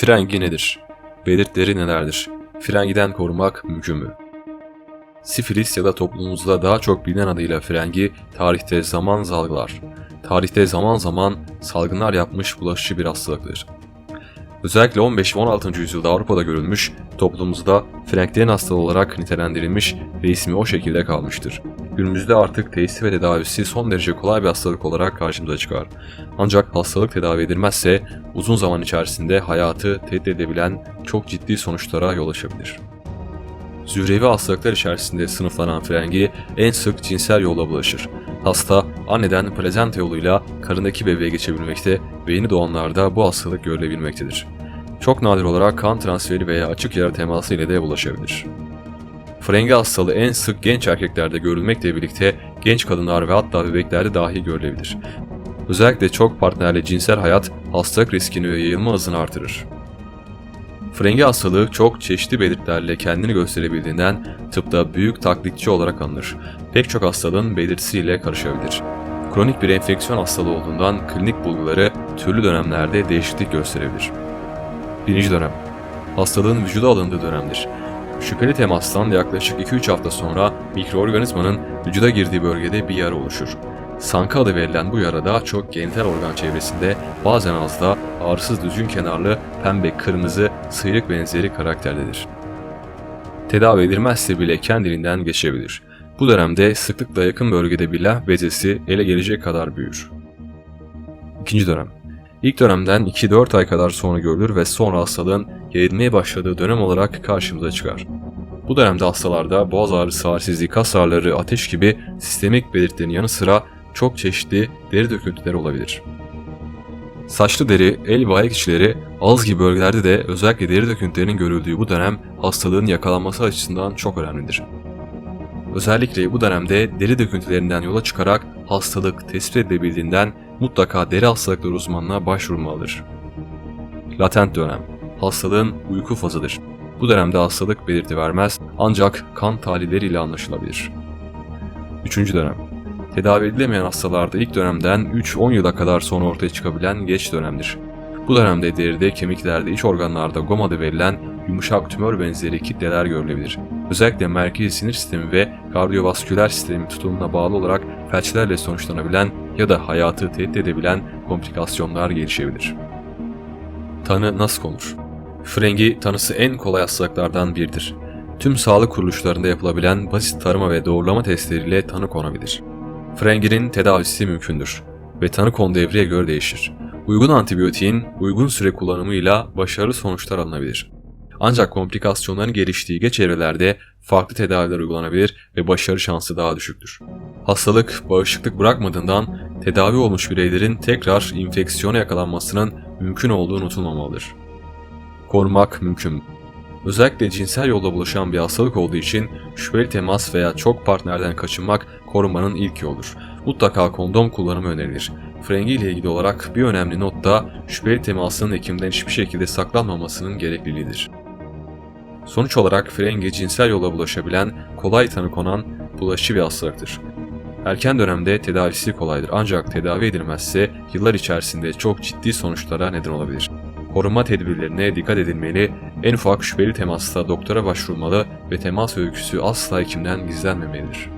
Frengi nedir? Belirtileri nelerdir? Frengiden korumak mümkün mü? Sifilis ya da toplumumuzda daha çok bilinen adıyla frengi tarihte zaman salgılar. Tarihte zaman zaman salgınlar yapmış bulaşıcı bir hastalıktır. Özellikle 15 ve 16. yüzyılda Avrupa'da görülmüş, toplumumuzda frenklerin hastalığı olarak nitelendirilmiş ve ismi o şekilde kalmıştır. Günümüzde artık teşhisi ve tedavisi son derece kolay bir hastalık olarak karşımıza çıkar. Ancak hastalık tedavi edilmezse uzun zaman içerisinde hayatı tehdit edebilen çok ciddi sonuçlara yol açabilir. Zührevi hastalıklar içerisinde sınıflanan frengi en sık cinsel yolla bulaşır. Hasta anneden plazenta yoluyla karındaki bebeğe geçebilmekte ve yeni doğanlarda bu hastalık görülebilmektedir. Çok nadir olarak kan transferi veya açık yara teması ile de bulaşabilir. Frengi hastalığı en sık genç erkeklerde görülmekle birlikte genç kadınlar ve hatta bebeklerde dahi görülebilir. Özellikle çok partnerli cinsel hayat hastalık riskini ve yayılma hızını artırır. Frengi hastalığı çok çeşitli belirtilerle kendini gösterebildiğinden tıpta büyük taklitçi olarak anılır. Pek çok hastalığın belirtisiyle karışabilir. Kronik bir enfeksiyon hastalığı olduğundan klinik bulguları türlü dönemlerde değişiklik gösterebilir. Birinci dönem Hastalığın vücuda alındığı dönemdir. Şüpheli temastan yaklaşık 2-3 hafta sonra mikroorganizmanın vücuda girdiği bölgede bir yara oluşur. Sankı adı verilen bu yara daha çok genital organ çevresinde bazen ağızda ağrısız düzgün kenarlı pembe kırmızı sıyrık benzeri karakterdedir. Tedavi edilmezse bile kendiliğinden geçebilir. Bu dönemde sıklıkla yakın bölgede bir lah bezesi ele gelecek kadar büyür. İkinci dönem İlk dönemden 2-4 ay kadar sonra görülür ve sonra hastalığın yayılmaya başladığı dönem olarak karşımıza çıkar. Bu dönemde hastalarda boğaz ağrısı, halsizlik, kas ağrıları, ateş gibi sistemik belirtilerin yanı sıra çok çeşitli deri döküntüleri olabilir. Saçlı deri, el ve ayak içleri, ağız gibi bölgelerde de özellikle deri döküntülerinin görüldüğü bu dönem hastalığın yakalanması açısından çok önemlidir. Özellikle bu dönemde deri döküntülerinden yola çıkarak hastalık tespit edilebildiğinden mutlaka deri hastalıkları uzmanına başvurmalıdır. Latent dönem Hastalığın uyku fazıdır. Bu dönemde hastalık belirti vermez ancak kan tahlilleriyle anlaşılabilir. Üçüncü dönem Tedavi edilemeyen hastalarda ilk dönemden 3-10 yıla kadar sonra ortaya çıkabilen geç dönemdir. Bu dönemde deride, kemiklerde, iç organlarda gom adı verilen yumuşak tümör benzeri kitleler görülebilir. Özellikle merkezi sinir sistemi ve kardiyovasküler sistemi tutumuna bağlı olarak felçlerle sonuçlanabilen ya da hayatı tehdit edebilen komplikasyonlar gelişebilir. Tanı nasıl konur? Frengi tanısı en kolay hastalıklardan biridir. Tüm sağlık kuruluşlarında yapılabilen basit tarama ve doğrulama testleriyle tanı konabilir. Frenginin tedavisi mümkündür ve tanı konduğu evreye göre değişir. Uygun antibiyotiğin uygun süre kullanımıyla başarılı sonuçlar alınabilir. Ancak komplikasyonların geliştiği geç evrelerde farklı tedaviler uygulanabilir ve başarı şansı daha düşüktür. Hastalık bağışıklık bırakmadığından tedavi olmuş bireylerin tekrar infeksiyona yakalanmasının mümkün olduğu unutulmamalıdır. Korumak mümkün. Özellikle cinsel yolla bulaşan bir hastalık olduğu için şüpheli temas veya çok partnerden kaçınmak korumanın ilk yoludur. Mutlaka kondom kullanımı önerilir. Frengi ile ilgili olarak bir önemli not da şüpheli temasın hekimden hiçbir şekilde saklanmamasının gerekliliğidir. Sonuç olarak frengi cinsel yolla bulaşabilen, kolay tanı konan bulaşıcı bir hastalıktır. Erken dönemde tedavisi kolaydır ancak tedavi edilmezse yıllar içerisinde çok ciddi sonuçlara neden olabilir. Korunma tedbirlerine dikkat edilmeli, en ufak şüpheli temasta doktora başvurulmalı ve temas öyküsü asla hekimden gizlenmemelidir.